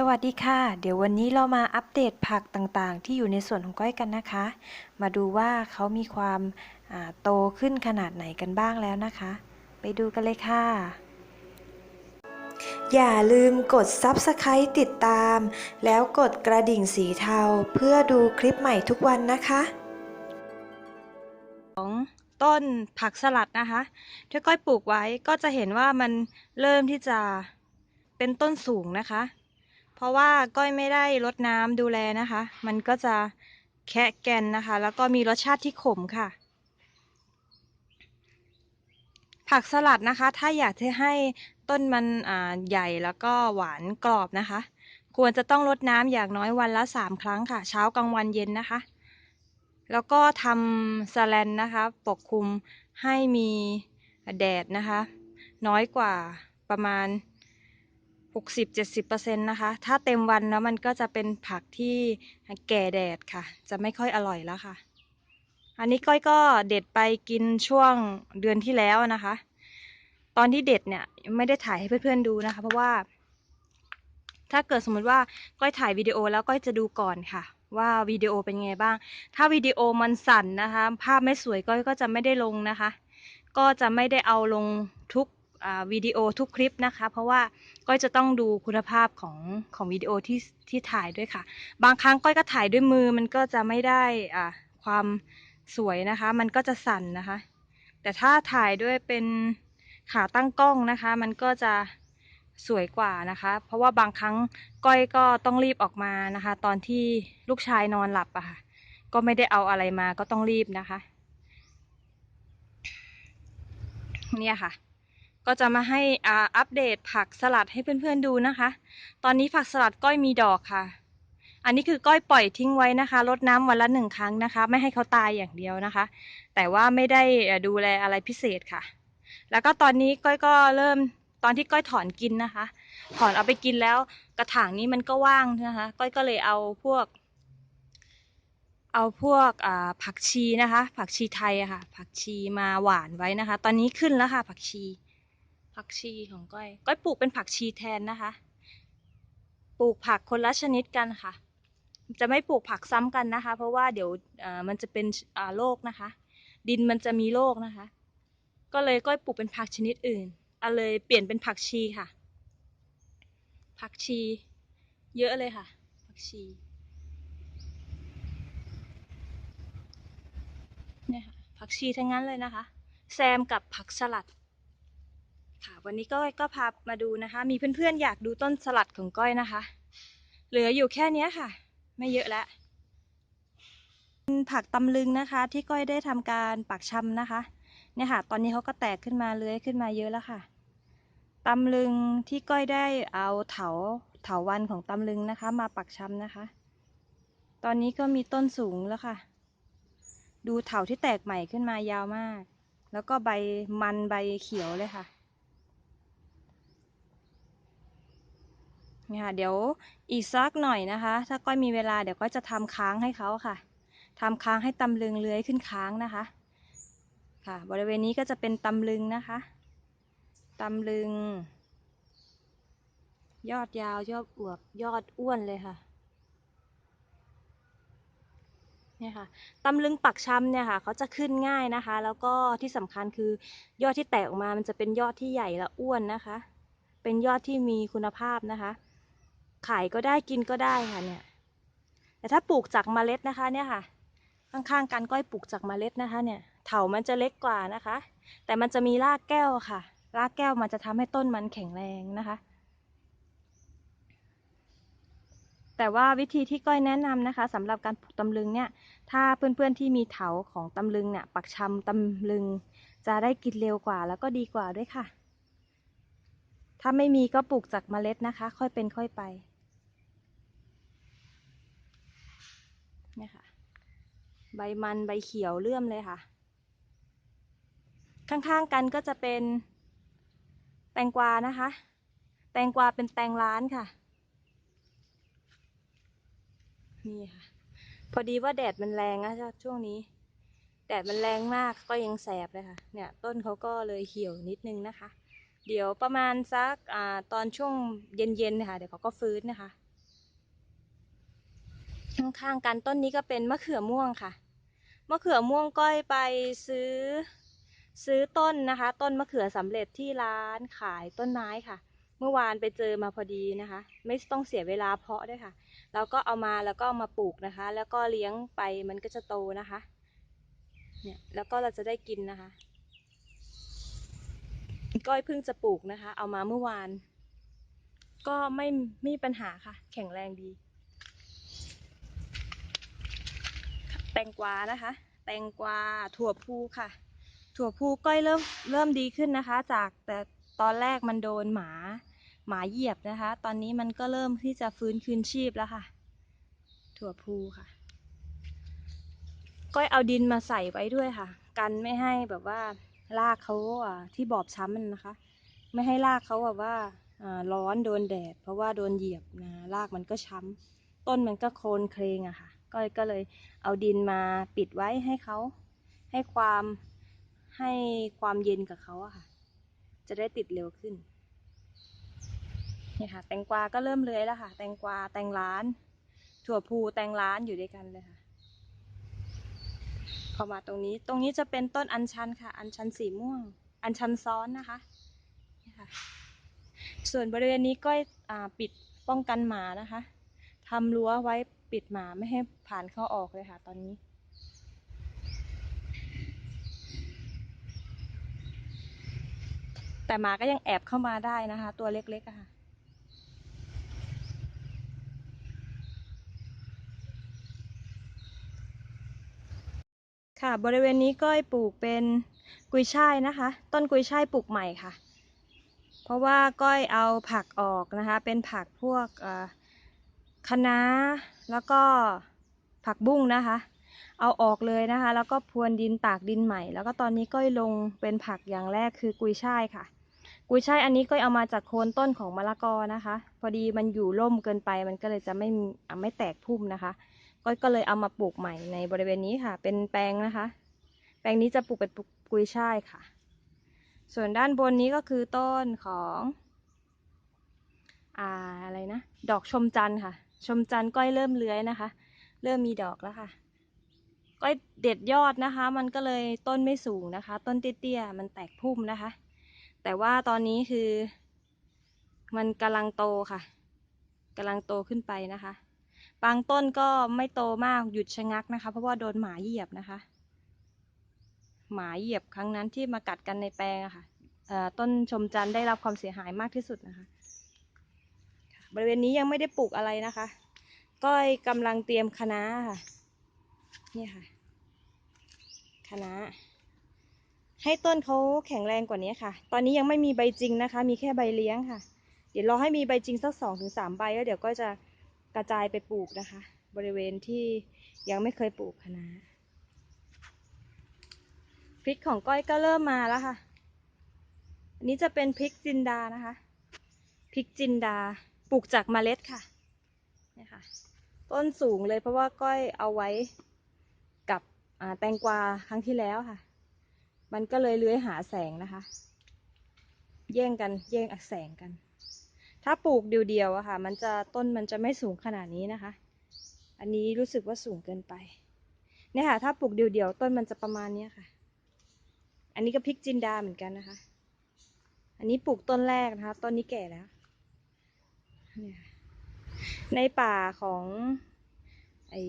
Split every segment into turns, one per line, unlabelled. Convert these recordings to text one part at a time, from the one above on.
สวัสดีค่ะ เดี๋ยววันนี้เรามาอัปเดตผักต่างๆ ที่อยู่ในส่วนของก้อยกันนะคะ มาดูว่าเขามีความอ่าโตขึ้นขนาดไหนกันบ้างแล้วนะคะ ไปดูกันเลยค่ะ อย่าลืมกด Subscribe ติดตาม แล้วกดกระดิ่งสีเทาเพื่อดูคลิปใหม่ทุกวันนะคะ
ของต้นผักสลัดนะคะที่ก้อยปลูกไว้ก็จะเห็นว่ามันเริ่มที่จะเป็นต้นสูงนะคะ เพราะว่าก้อยไม่ได้รดน้ำดูแลนะคะ มันก็จะแคะแกนนะคะ แล้วก็มีรสชาติที่ขมค่ะ ผักสลัดนะคะ ถ้าอยากจะให้ต้นมันใหญ่แล้วก็หวานกรอบนะคะ ควรจะต้องรดน้ำอย่างน้อยวันละสามครั้งค่ะ เช้ากลางวันเย็นนะคะ แล้วก็ทำสแลนนะคะ ปกคลุมให้มีแดดนะคะ น้อยกว่าประมาณ 60-70%นะคะ ถ้าเต็มวันแล้วมันก็จะเป็นผักที่แก่แดดค่ะ จะไม่ค่อยอร่อยแล้วค่ะ อันนี้ก้อยก็เด็ดไปกินช่วงเดือนที่แล้วนะคะ ตอนที่เด็ดเนี่ยไม่ได้ถ่ายให้เพื่อนๆดูนะคะ เพราะว่า ถ้าเกิดสมมติว่าก้อยถ่ายวิดีโอแล้วก้อยจะดูก่อนค่ะ ว่าวิดีโอเป็นไงบ้าง ถ้าวิดีโอมันสั่นนะคะ ภาพไม่สวยก้อยก็จะไม่ได้ลงนะคะ ก็จะไม่ได้เอาลง วิดีโอทุกคลิปนะคะ เพราะว่าก้อยจะต้องดูคุณภาพของของวิดีโอที่ที่ถ่ายด้วยค่ะ บางครั้งก้อยก็ถ่ายด้วยมือมันก็จะไม่ได้อ่าความสวยนะคะ มันก็จะสั่นนะคะ แต่ถ้าถ่ายด้วยเป็นขาตั้งกล้องนะคะ มันก็จะสวยกว่านะคะ เพราะว่าบางครั้งก้อยก็ต้องรีบออกมานะคะ ตอนที่ลูกชายนอนหลับอะค่ะ ก็ไม่ได้เอาอะไรมาก็ต้องรีบนะคะ เนี่ยค่ะ ก็จะมาให้อัปเดตผักสลัดให้เพื่อนๆดูนะคะ ตอนนี้ผักสลัดก้อยมีดอกค่ะ อันนี้คือก้อยปล่อยทิ้งไว้นะคะรดน้ำวันละหนึ่งครั้งนะคะ ไม่ให้เขาตายอย่างเดียวนะคะ แต่ว่าไม่ได้ดูแลอะไรพิเศษค่ะ แล้วก็ตอนนี้ก้อยก็เริ่มตอนที่ก้อยถอนกินนะคะ ถอนเอาไปกินแล้วกระถางนี้มันก็ว่างนะคะ ก้อยก็เลยเอาพวก เอาพวกผักชีนะคะ ผักชีไทยอะค่ะ ผักชีมาหวานไว้นะคะ ตอนนี้ขึ้นแล้วค่ะ ผักชี ผักชีของก้อย ก้อยปลูกเป็นผักชีแทนนะคะ ปลูกผักคนละชนิดกันค่ะ จะไม่ปลูกผักซ้ำกันนะคะ เพราะว่าเดี๋ยวมันจะเป็นโรคนะคะ ดินมันจะมีโรคนะคะ ก็เลยก้อยปลูกเป็นผักชนิดอื่นเอาเลยเปลี่ยนเป็นผักชีค่ะ ผักชี เยอะเลยค่ะ ผักชีเนี่ยค่ะผักชีทั้งนั้นเลยนะคะ แซมกับผักสลัด ค่ะ วันนี้ก็ก็พามาดูนะคะ มีเพื่อนๆอยากดูต้นสลัดของก้อยนะคะ เหลืออยู่แค่นี้ค่ะ ไม่เยอะแล้วผักตำลึงนะคะ ที่ก้อยได้ทำการปักชำนะคะ เนี่ยค่ะ ตอนนี้เขาก็แตกขึ้นมาเลื้อยขึ้นมาเยอะแล้วค่ะตำลึงที่ก้อยได้เอาเถาเถาวันของตำลึงนะคะ มาปักชำนะคะ ตอนนี้ก็มีต้นสูงแล้วค่ะ ดูเถาที่แตกใหม่ขึ้นมายาวมาก แล้วก็ใบมันใบเขียวเลยค่ะ เนี่ยค่ะเดี๋ยวอีกสักหน่อยนะคะ ถ้าก้อยมีเวลาเดี๋ยวก้อยจะทำค้างให้เขาค่ะทำค้างให้ตำลึงเลื้อยขึ้นค้างนะคะ ค่ะ บริเวณนี้ก็จะเป็นตำลึงนะคะตำลึง ยอดยาวยอดอวบยอดอ้วนเลยค่ะเนี่ยค่ะตำลึงปักช้ำเนี่ยค่ะเขาจะขึ้นง่ายนะคะ แล้วก็ที่สำคัญคือยอดที่แตกออกมา มันจะเป็นยอดที่ใหญ่และอ้วนนะคะ เป็นยอดที่มีคุณภาพนะคะ ขายก็ได้กินก็ได้ค่ะเนี่ย แต่ถ้าปลูกจากเมล็ดนะคะเนี่ยค่ะ ข้างๆกันก้อยปลูกจากเมล็ดนะคะ เนี่ย เถามันจะเล็กกว่านะคะ แต่มันจะมีรากแก้วค่ะ รากแก้วมันจะทำให้ต้นมันแข็งแรงนะคะ แต่ว่าวิธีที่ก้อยแนะนำนะคะสำหรับการปลูกตำลึงเนี่ย ถ้าเพื่อนๆที่มีเถาของตำลึงเนี่ย ปักชำตำลึง จะได้กินเร็วกว่าแล้วก็ดีกว่าด้วยค่ะถ้าไม่มีก็ปลูกจากเมล็ดนะคะ ค่อยเป็นค่อยไป เนี่ยค่ะ ใบมันใบเขียวเลื่อมเลยค่ะ ข้างๆกันก็จะเป็น แตงกวานะคะ แตงกวาเป็นแตงร้านค่ะ นี่ค่ะ พอดีว่าแดดมันแรงนะช่วงนี้ แดดมันแรงมากก็ยังแสบเลยค่ะ เนี่ยต้นเขาก็เลยเหี่ยวนิดนึงนะคะ เดี๋ยวประมาณสักอตอนช่วงเย็นๆนะคะเดี๋ยวเขาก็ฟื้นนะคะ ข้างๆกันต้นนี้ก็เป็นมะเขือม่วงค่ะ มะเขือม่วงก้อยไปซื้อ ซื้อต้นนะคะ ต้นมะเขือสำเร็จที่ร้านขายต้นไม้ค่ะ เมื่อวานไปเจอมาพอดีนะคะ ไม่ต้องเสียเวลาเพาะด้วยค่ะเราก็เอามาแล้วก็มาปลูกนะคะ แล้วก็เลี้ยงไปมันก็จะโตนะคะ เนี่ยแล้วก็เราจะได้กินนะคะ ก้อยเพิ่งจะปลูกนะคะ เอามาเมื่อวาน ก็ไม่ไม่มีปัญหาค่ะ แข็งแรงดี แตงกวานะคะ แตงกวาถั่วพูค่ะ ถั่วพูก้อยเริ่มเริ่มดีขึ้นนะคะ จากแต่ตอนแรกมันโดนหมาหมาเหยียบนะคะ ตอนนี้มันก็เริ่มที่จะฟื้นคืนชีพแล้วค่ะ ถั่วพูค่ะ ก้อยเอาดินมาใส่ไว้ด้วยค่ะ กันไม่ให้แบบว่ารากเขาอะที่บอบช้ำมันนะคะ ไม่ให้รากเขาแบบว่าอ่าร้อนโดนแดด เพราะว่าโดนเหยียบนะรากมันก็ช้ำต้นมันก็โคลนเคลงอะค่ะ ก้อยก็เลยเอาดินมาปิดไว้ให้เขาให้ความให้ความเย็นกับเขาอะค่ะ จะได้ติดเร็วขึ้นนี่ค่ะ แตงกวาก็เริ่มเลื้อยแล้วค่ะ แตงกวาแตงร้าน ถั่วพูแตงร้านอยู่ด้วยกันเลยค่ะพอมาตรงนี้ตรงนี้จะเป็นต้นอัญชันค่ะ อัญชันสีม่วง อัญชันซ้อนนะคะนี่ค่ะ ส่วนบริเวณนี้ก็อ่าปิดป้องกันหมานะคะทำรั้วไว้ ปิดหมาไม่ให้ผ่านเข้าออกเลยค่ะ ตอนนี้ แต่หมาก็ยังแอบเข้ามาได้นะคะ ตัวเล็กๆค่ะค่ะบริเวณนี้ก้อยปลูกเป็นกุยช่ายนะคะ ต้นกุยช่ายปลูกใหม่ค่ะ เพราะว่าก้อยเอาผักออกนะคะ เป็นผักพวกอ่อ คะน้าแล้วก็ผักบุ้งนะคะ เอาออกเลยนะคะ แล้วก็พรวนดินตากดินใหม่ แล้วก็ตอนนี้ก้อยลงเป็นผักอย่างแรกคือกุยช่ายค่ะ กุยช่ายอันนี้ก้อยเอามาจากโคนต้นของมะละกอนะคะ พอดีมันอยู่ร่มเกินไปมันก็เลยจะไม่ไม่แตกพุ่มนะคะก้อยก็เลยเอามาปลูกใหม่ในบริเวณนี้ค่ะ เป็นแปลงนะคะ แปลงนี้จะปลูกเป็นกุยช่ายค่ะ ส่วนด้านบนนี้ก็คือต้นของ อ่าอะไรนะ ดอกชมจันทร์ค่ะ ชมจันทร์ก้อยเริ่มเลื้อยนะคะ เริ่มมีดอกแล้วค่ะ ก้อยเด็ดยอดนะคะ มันก็เลยต้นไม่สูงนะคะ ต้นเตี้ยๆมันแตกพุ่มนะคะ แต่ว่าตอนนี้คือ มันกำลังโตค่ะกำลังโตขึ้นไปนะคะ บางต้นก็ไม่โตมากหยุดชะงักนะคะ เพราะว่าโดนหมาเหยียบนะคะ หมาเหยียบครั้งนั้นที่มากัดกันในแปลงอะค่ะเอ่อต้นชมจันทร์ได้รับความเสียหายมากที่สุดนะคะ บริเวณนี้ยังไม่ได้ปลูกอะไรนะคะ ก้อยกำลังเตรียมคะน้าค่ะนี่ค่ะคะน้าให้ต้นเขาแข็งแรงกว่านี้ค่ะ ตอนนี้ยังไม่มีใบจริงนะคะ มีแค่ใบเลี้ยงค่ะ เดี๋ยวรอให้มีใบจริงสักสองถึงสามใบแล้วเดี๋ยวก็จะกระจายไปปลูกนะคะ บริเวณที่ยังไม่เคยปลูกคะน้าพริกของก้อยก็เริ่มมาแล้วค่ะอันนี้จะเป็นพริกจินดานะคะ พริกจินดา ปลูกจากเมล็ดค่ะเนี่ยค่ะ ต้นสูงเลยเพราะว่าก้อยเอาไว้กับแตงกวาครั้งที่แล้วค่ะ มันก็เลยเลื้อยหาแสงนะคะ แย่งกันแย่งแสงกัน ถ้าปลูกเดียวๆอะค่ะ มันจะต้นมันจะไม่สูงขนาดนี้นะคะ อันนี้รู้สึกว่าสูงเกินไปเนี่ยค่ะถ้าปลูกเดียวๆต้นมันจะประมาณนี้ค่ะ อันนี้ก็พริกจินดาเหมือนกันนะคะ อันนี้ปลูกต้นแรกนะคะ ต้นนี้แก่แล้ว ในป่าของไอ้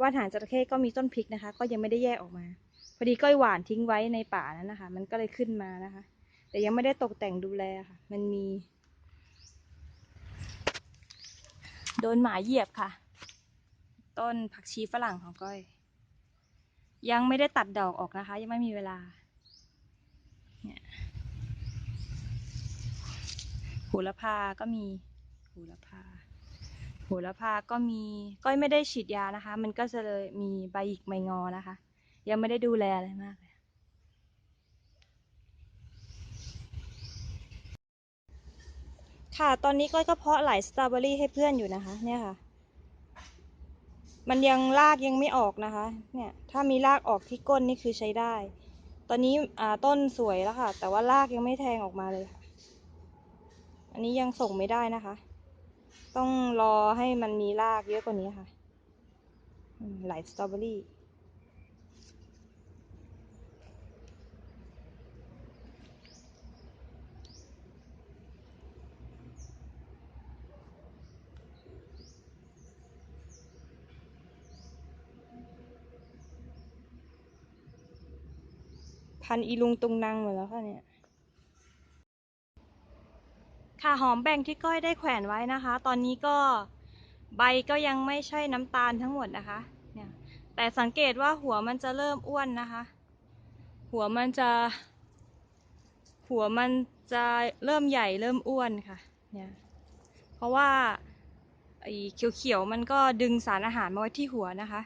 ว่านหางจระเข้ก็มีต้นพริกนะคะ ก็ยังไม่ได้แยกออกมา พอดีก้อยหวานทิ้งไว้ในป่านั้นนะคะ มันก็เลยขึ้นมานะคะ แต่ยังไม่ได้ตกแต่งดูแลค่ะ มันมี โดนหมาเหยียบค่ะ ต้นผักชีฝรั่งของก้อย ยังไม่ได้ตัดดอกออกนะคะ ยังไม่มีเวลาเนี่ยโหระพาก็มี โหระพาโหระพาก็มีก้อยไม่ได้ฉีดยานะคะ มันก็จะเลยมีใบหยิกใบงอนะคะ ยังไม่ได้ดูแลอะไรมากเลยค่ะ ตอนนี้ก้อยก็เพาะหลายสตรอเบอรี่ให้เพื่อนอยู่นะคะ เนี่ยค่ะ มันยังรากยังไม่ออกนะคะ เนี่ย ถ้ามีรากออกที่ก้นนี่คือใช้ได้ ตอนนี้อ่าต้นสวยแล้วค่ะ แต่ว่ารากยังไม่แทงออกมาเลยค่ะ อันนี้ยังส่งไม่ได้นะคะ ต้องรอให้มันมีรากเยอะกว่านี้ค่ะอืมไหลสตรอเบอรี่พันอีลุงตุงนางหมดแล้วค่ะเนี่ย ค่ะหอมแบ่งที่ก้อยได้แขวนไว้นะคะ ตอนนี้ก็ใบก็ยังไม่ใช่น้ำตาลทั้งหมดนะคะ เนี่ย แต่สังเกตว่าหัวมันจะเริ่มอ้วนนะคะ หัวมันจะ หัวมันจะเริ่มใหญ่เริ่มอ้วนค่ะ เนี่ย เพราะว่าไอ้เขียวๆมันก็ดึงสารอาหารมาไว้ที่หัวนะคะ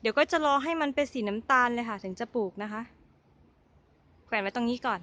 เดี๋ยวก็จะรอให้มันเป็นสีน้ำตาลเลยค่ะ ถึงจะปลูกนะคะ แขวนไว้ตรงนี้ก่อน